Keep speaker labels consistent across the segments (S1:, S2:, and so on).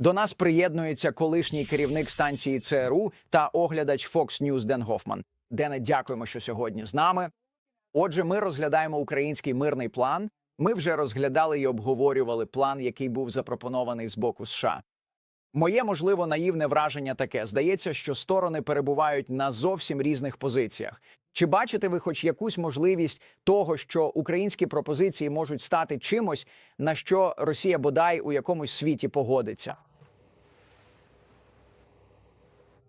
S1: До нас приєднується колишній керівник станції ЦРУ та оглядач Fox News Ден Гофман. Дене, дякуємо, що сьогодні з нами. Отже, ми розглядаємо український мирний план. Ми вже розглядали і обговорювали план, який був запропонований з боку США. Моє можливо наївне враження таке: здається, що сторони перебувають на зовсім різних позиціях. Чи бачите ви хоч якусь можливість того, що українські пропозиції можуть стати чимось, на що Росія бодай у якомусь світі погодиться?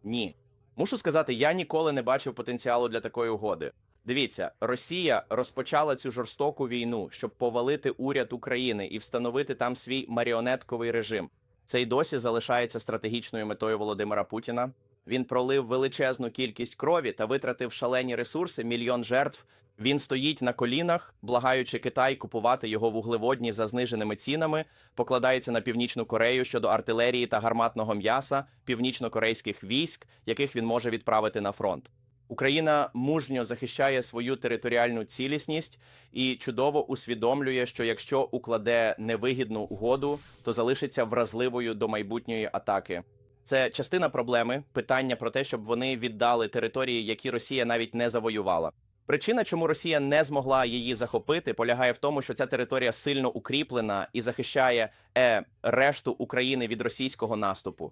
S2: Ні. Мушу сказати, я ніколи не бачив потенціалу для такої угоди. Дивіться, Росія розпочала цю жорстоку війну, щоб повалити уряд України і встановити там свій маріонетковий режим. Це й досі залишається стратегічною метою Володимира Путіна. Він пролив величезну кількість крові та витратив шалені ресурси, мільйон жертв. Він стоїть на колінах, благаючи Китай купувати його вуглеводні за зниженими цінами, покладається на північну Корею щодо артилерії та гарматного м'яса, північно-корейських військ, яких він може відправити на фронт. Україна мужньо захищає свою територіальну цілісність і чудово усвідомлює, що якщо укладе невигідну угоду, то залишиться вразливою до майбутньої атаки. Це частина проблеми питання про те, щоб вони віддали території, які Росія навіть не завоювала. Причина, чому Росія не змогла її захопити, полягає в тому, що ця територія сильно укріплена і захищає е, решту України від російського наступу.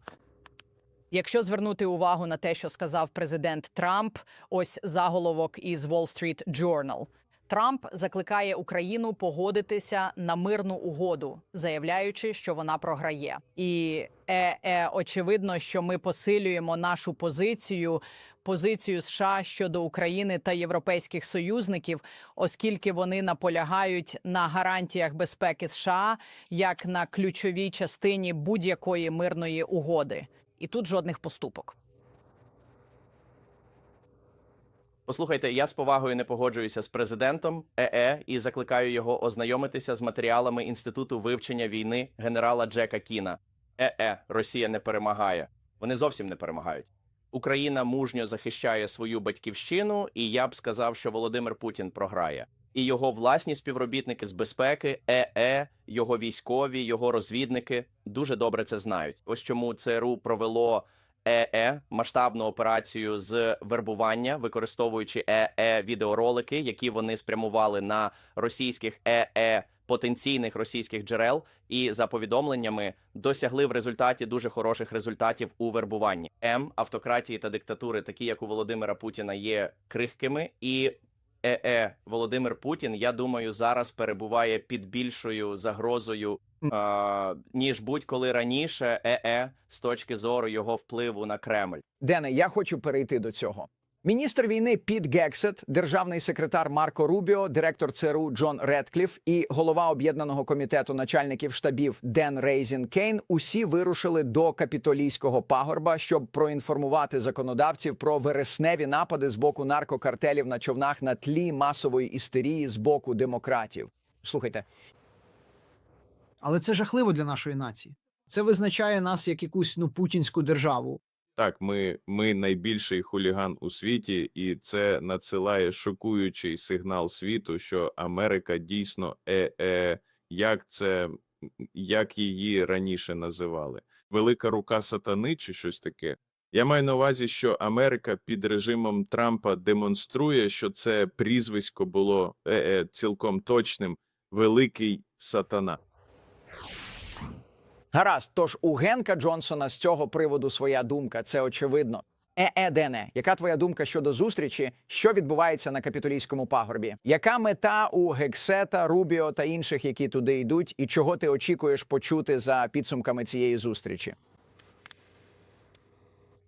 S3: Якщо звернути увагу на те, що сказав президент Трамп, ось заголовок із Wall Street Journal. Трамп закликає Україну погодитися на мирну угоду, заявляючи, що вона програє. І е, е, очевидно, що ми посилюємо нашу позицію, позицію США щодо України та європейських союзників, оскільки вони наполягають на гарантіях безпеки США як на ключовій частині будь-якої мирної угоди. І тут жодних поступок.
S2: Послухайте, я з повагою не погоджуюся з президентом ЕЕ і закликаю його ознайомитися з матеріалами інституту вивчення війни генерала Джека Кіна. ЕЕ Росія не перемагає. Вони зовсім не перемагають. Україна мужньо захищає свою батьківщину, і я б сказав, що Володимир Путін програє. І його власні співробітники з безпеки, ЕЕ, його військові, його розвідники дуже добре це знають. Ось чому ЦРУ провело ЕЕ масштабну операцію з вербування, використовуючи ЕЕ відеоролики, які вони спрямували на російських ЕЕ потенційних російських джерел, і за повідомленнями досягли в результаті дуже хороших результатів у вербуванні. М автократії та диктатури, такі як у Володимира Путіна, є крихкими і. ЕЕ Володимир Путін, я думаю, зараз перебуває під більшою загрозою е, ніж будь-коли раніше. ЕЕ з точки зору його впливу на Кремль.
S1: Дене, я хочу перейти до цього. Міністр війни Піт Гексет, державний секретар Марко Рубіо, директор ЦРУ Джон Редкліф і голова об'єднаного комітету начальників штабів Ден Рейзін Кейн усі вирушили до капітолійського пагорба, щоб проінформувати законодавців про вересневі напади з боку наркокартелів на човнах на тлі масової істерії з боку демократів. Слухайте,
S4: Але це жахливо для нашої нації. Це визначає нас як якусь ну путінську державу.
S5: Так, ми, ми найбільший хуліган у світі, і це надсилає шокуючий сигнал світу, що Америка дійсно е, е, як це як її раніше називали? Велика рука сатани чи щось таке. Я маю на увазі, що Америка під режимом Трампа демонструє, що це прізвисько було е, е, цілком точним великий сатана.
S1: Гаразд, тож у Генка Джонсона з цього приводу своя думка, це очевидно. Е-е, Дене, яка твоя думка щодо зустрічі, що відбувається на капітолійському пагорбі? Яка мета у Гексета, Рубіо та інших, які туди йдуть, і чого ти очікуєш почути за підсумками цієї зустрічі?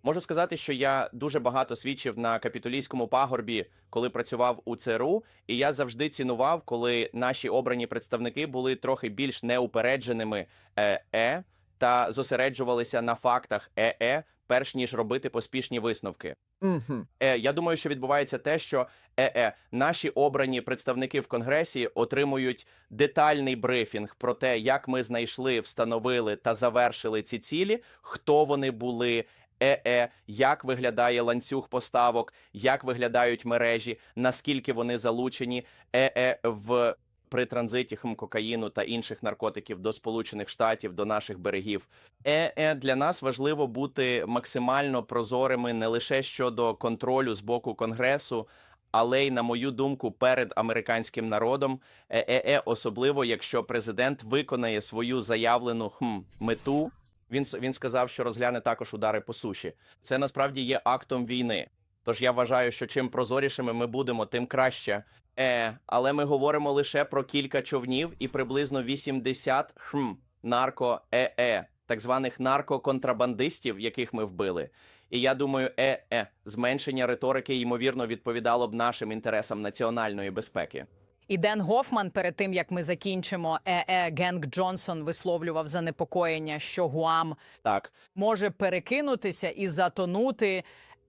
S2: Можу сказати, що я дуже багато свідчив на капітолійському пагорбі, коли працював у ЦРУ, і я завжди цінував, коли наші обрані представники були трохи більш неупередженими е, е та зосереджувалися на фактах ЕЕ, перш ніж робити поспішні висновки.
S1: Угу.
S2: Е, я думаю, що відбувається те, що ЕЕ, наші обрані представники в Конгресі отримують детальний брифінг про те, як ми знайшли, встановили та завершили ці цілі, хто вони були. ЕЕ, як виглядає ланцюг поставок, як виглядають мережі, наскільки вони залучені ЕЕ в при транзиті хм, кокаїну та інших наркотиків до Сполучених Штатів, до наших берегів. Е, е, для нас важливо бути максимально прозорими не лише щодо контролю з боку Конгресу, але й, на мою думку, перед американським народом, е, е, е, особливо якщо президент виконає свою заявлену хм, мету. Він він сказав, що розгляне також удари по суші. Це насправді є актом війни. Тож я вважаю, що чим прозорішими ми будемо, тим краще. Е, але ми говоримо лише про кілька човнів і приблизно 80 хм, нарко е, е, так званих наркоконтрабандистів, яких ми вбили. І я думаю, е, е, зменшення риторики ймовірно відповідало б нашим інтересам національної безпеки.
S3: І Ден Гофман, перед тим як ми закінчимо, ЕЕ Генк Джонсон висловлював занепокоєння, що Гуам
S2: Так,
S3: може перекинутися і затонути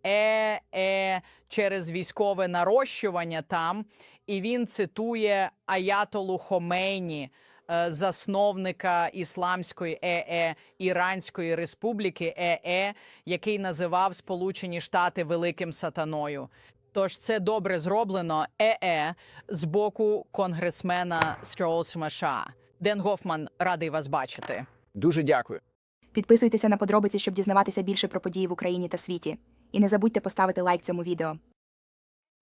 S3: е, е, через військове нарощування там. І він цитує Аятолу Хомейні, е, засновника Ісламської ЕЕ Іранської Республіки ЕЕ, який називав Сполучені Штати Великим Сатаною. Тож це добре зроблено ЕЕ з боку конгресмена Строулсма США. Ден Гофман радий вас бачити.
S1: Дуже дякую.
S6: Підписуйтеся на подробиці, щоб дізнаватися більше про події в Україні та світі. І не забудьте поставити лайк цьому відео.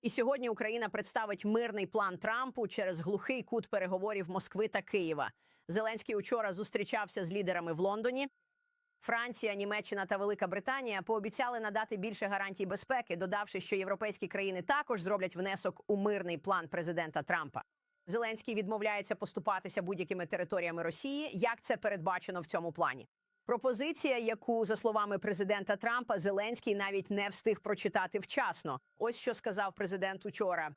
S7: І сьогодні Україна представить мирний план Трампу через глухий кут переговорів Москви та Києва. Зеленський учора зустрічався з лідерами в Лондоні. Франція, Німеччина та Велика Британія пообіцяли надати більше гарантій безпеки, додавши, що європейські країни також зроблять внесок у мирний план президента Трампа. Зеленський відмовляється поступатися будь-якими територіями Росії. Як це передбачено в цьому плані? Пропозиція, яку за словами президента Трампа Зеленський навіть не встиг прочитати вчасно. Ось що сказав президент учора.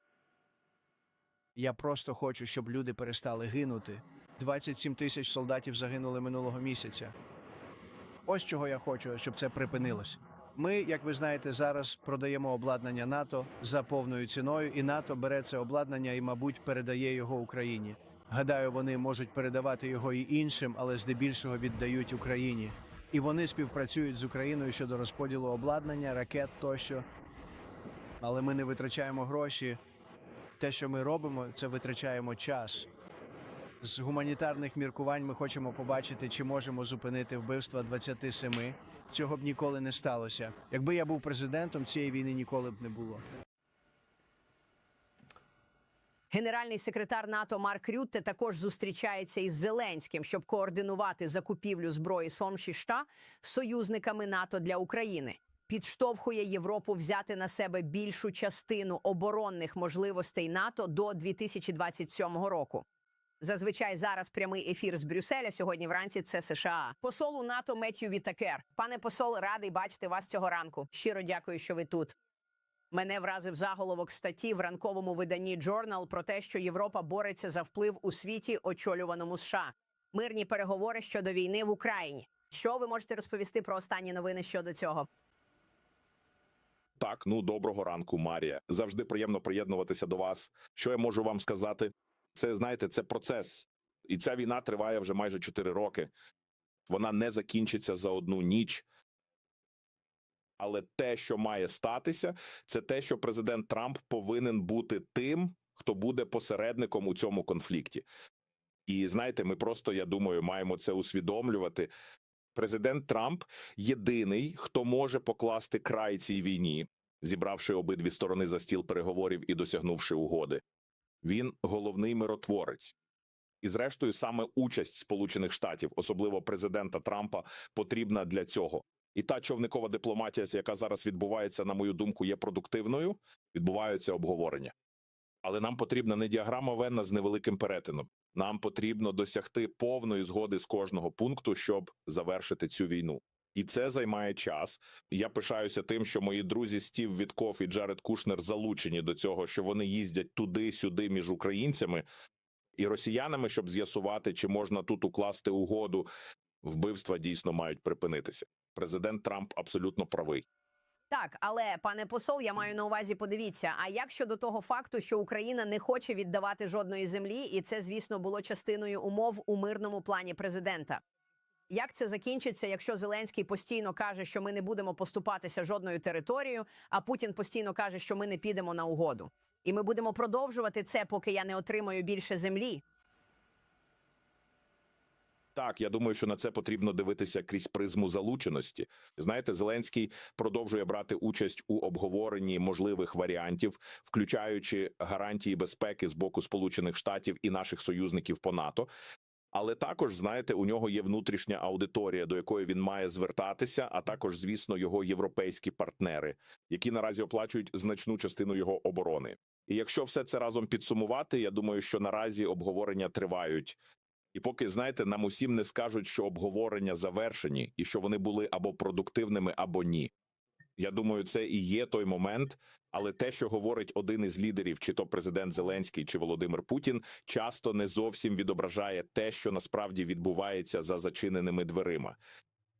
S8: Я просто хочу, щоб люди перестали гинути. 27 тисяч солдатів загинули минулого місяця. Ось чого я хочу, щоб це припинилось. Ми, як ви знаєте, зараз продаємо обладнання НАТО за повною ціною, і НАТО бере це обладнання і, мабуть, передає його Україні. Гадаю, вони можуть передавати його і іншим, але здебільшого віддають Україні. І вони співпрацюють з Україною щодо розподілу обладнання, ракет тощо. Але ми не витрачаємо гроші. Те, що ми робимо, це витрачаємо час. З гуманітарних міркувань ми хочемо побачити, чи можемо зупинити вбивства 27. Цього б ніколи не сталося. Якби я був президентом, цієї війни ніколи б не було.
S7: Генеральний секретар НАТО Марк Рютте також зустрічається із Зеленським, щоб координувати закупівлю зброї Сомшішта з союзниками НАТО для України. Підштовхує Європу взяти на себе більшу частину оборонних можливостей НАТО до 2027 року. Зазвичай зараз прямий ефір з Брюсселя. Сьогодні вранці це США. Посол у НАТО Меттью Вітакер. Пане посол, радий бачити вас цього ранку. Щиро дякую, що ви тут. Мене вразив заголовок статті в ранковому виданні Journal про те, що Європа бореться за вплив у світі, очолюваному США. Мирні переговори щодо війни в Україні. Що ви можете розповісти про останні новини щодо цього?
S9: Так, ну доброго ранку, Марія. Завжди приємно приєднуватися до вас. Що я можу вам сказати? Це знаєте, це процес, і ця війна триває вже майже 4 роки. Вона не закінчиться за одну ніч. Але те, що має статися, це те, що президент Трамп повинен бути тим, хто буде посередником у цьому конфлікті. І знаєте, ми просто, я думаю, маємо це усвідомлювати. Президент Трамп єдиний, хто може покласти край цій війні, зібравши обидві сторони за стіл переговорів і досягнувши угоди. Він головний миротворець. І, зрештою, саме участь Сполучених Штатів, особливо президента Трампа, потрібна для цього. І та човникова дипломатія, яка зараз відбувається, на мою думку, є продуктивною. Відбуваються обговорення. Але нам потрібна не діаграма Венна з невеликим перетином. Нам потрібно досягти повної згоди з кожного пункту, щоб завершити цю війну. І це займає час. Я пишаюся тим, що мої друзі Стів Вітков і Джаред Кушнер залучені до цього, що вони їздять туди-сюди між українцями і росіянами, щоб з'ясувати, чи можна тут укласти угоду. Вбивства дійсно мають припинитися. Президент Трамп абсолютно правий.
S7: Так, але пане посол, я маю на увазі, подивіться. А як щодо того факту, що Україна не хоче віддавати жодної землі, і це, звісно, було частиною умов у мирному плані президента. Як це закінчиться, якщо Зеленський постійно каже, що ми не будемо поступатися жодною територією, а Путін постійно каже, що ми не підемо на угоду? І ми будемо продовжувати це, поки я не отримаю більше землі.
S9: Так, я думаю, що на це потрібно дивитися крізь призму залученості. Знаєте, Зеленський продовжує брати участь у обговоренні можливих варіантів, включаючи гарантії безпеки з боку Сполучених Штатів і наших союзників по НАТО. Але також знаєте, у нього є внутрішня аудиторія, до якої він має звертатися, а також, звісно, його європейські партнери, які наразі оплачують значну частину його оборони. І якщо все це разом підсумувати, я думаю, що наразі обговорення тривають. І поки знаєте, нам усім не скажуть, що обговорення завершені і що вони були або продуктивними, або ні. Я думаю, це і є той момент. Але те, що говорить один із лідерів, чи то президент Зеленський, чи Володимир Путін, часто не зовсім відображає те, що насправді відбувається за зачиненими дверима.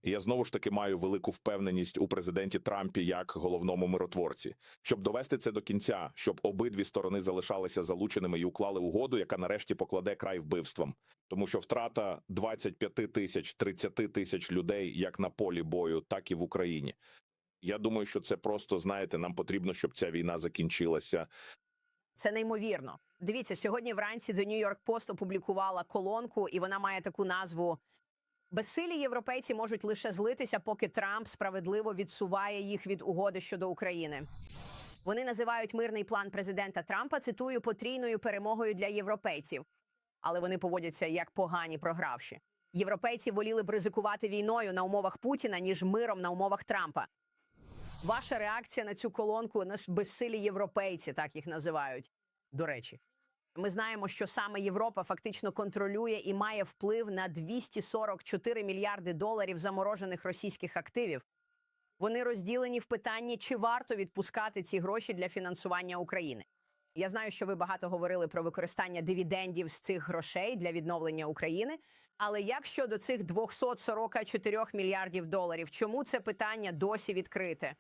S9: І я знову ж таки маю велику впевненість у президенті Трампі як головному миротворці, щоб довести це до кінця, щоб обидві сторони залишалися залученими і уклали угоду, яка нарешті покладе край вбивствам, тому що втрата 25 тисяч 30 тисяч людей як на полі бою, так і в Україні. Я думаю, що це просто знаєте, нам потрібно, щоб ця війна закінчилася.
S7: Це неймовірно. Дивіться, сьогодні вранці The New York Post опублікувала колонку, і вона має таку назву: Безсилі європейці можуть лише злитися, поки Трамп справедливо відсуває їх від угоди щодо України. Вони називають мирний план президента Трампа цитую потрійною перемогою для європейців, але вони поводяться як погані програвші. Європейці воліли б ризикувати війною на умовах Путіна ніж миром на умовах Трампа. Ваша реакція на цю колонку на безсилі європейці, так їх називають. До речі, ми знаємо, що саме Європа фактично контролює і має вплив на 244 мільярди доларів заморожених російських активів. Вони розділені в питанні, чи варто відпускати ці гроші для фінансування України. Я знаю, що ви багато говорили про використання дивідендів з цих грошей для відновлення України. Але як щодо цих 244 мільярдів доларів, чому це питання досі відкрите?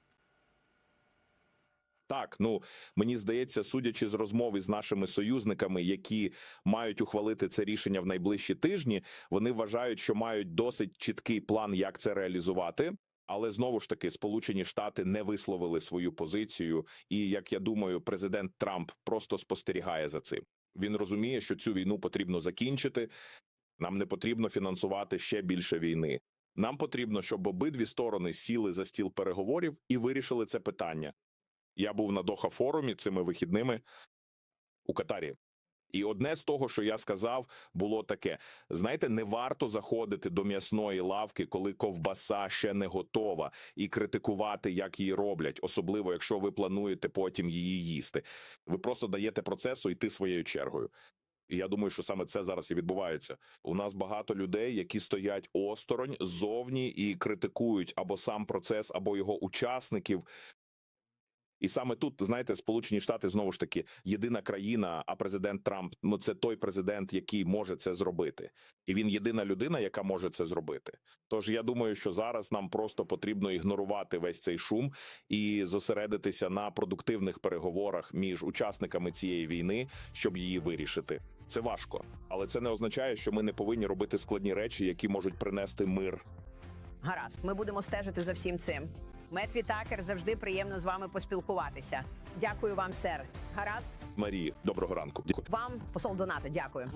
S9: Так, ну мені здається, судячи з розмови з нашими союзниками, які мають ухвалити це рішення в найближчі тижні, вони вважають, що мають досить чіткий план, як це реалізувати. Але знову ж таки, Сполучені Штати не висловили свою позицію, і як я думаю, президент Трамп просто спостерігає за цим. Він розуміє, що цю війну потрібно закінчити. Нам не потрібно фінансувати ще більше війни. Нам потрібно, щоб обидві сторони сіли за стіл переговорів і вирішили це питання. Я був на Доха форумі цими вихідними у Катарі. І одне з того, що я сказав, було таке: знаєте, не варто заходити до м'ясної лавки, коли ковбаса ще не готова, і критикувати, як її роблять, особливо якщо ви плануєте потім її їсти. Ви просто даєте процесу йти своєю чергою. І я думаю, що саме це зараз і відбувається. У нас багато людей, які стоять осторонь ззовні і критикують або сам процес, або його учасників. І саме тут, знаєте, Сполучені Штати знову ж таки єдина країна, а президент Трамп ну це той президент, який може це зробити, і він єдина людина, яка може це зробити. Тож я думаю, що зараз нам просто потрібно ігнорувати весь цей шум і зосередитися на продуктивних переговорах між учасниками цієї війни, щоб її вирішити. Це важко, але це не означає, що ми не повинні робити складні речі, які можуть принести мир
S7: Гаразд, ми будемо стежити за всім цим. Метві Такер завжди приємно з вами поспілкуватися. Дякую вам, сер. Гаразд,
S9: Марії. Доброго ранку. Дякую.
S7: вам посол Донато. Дякую.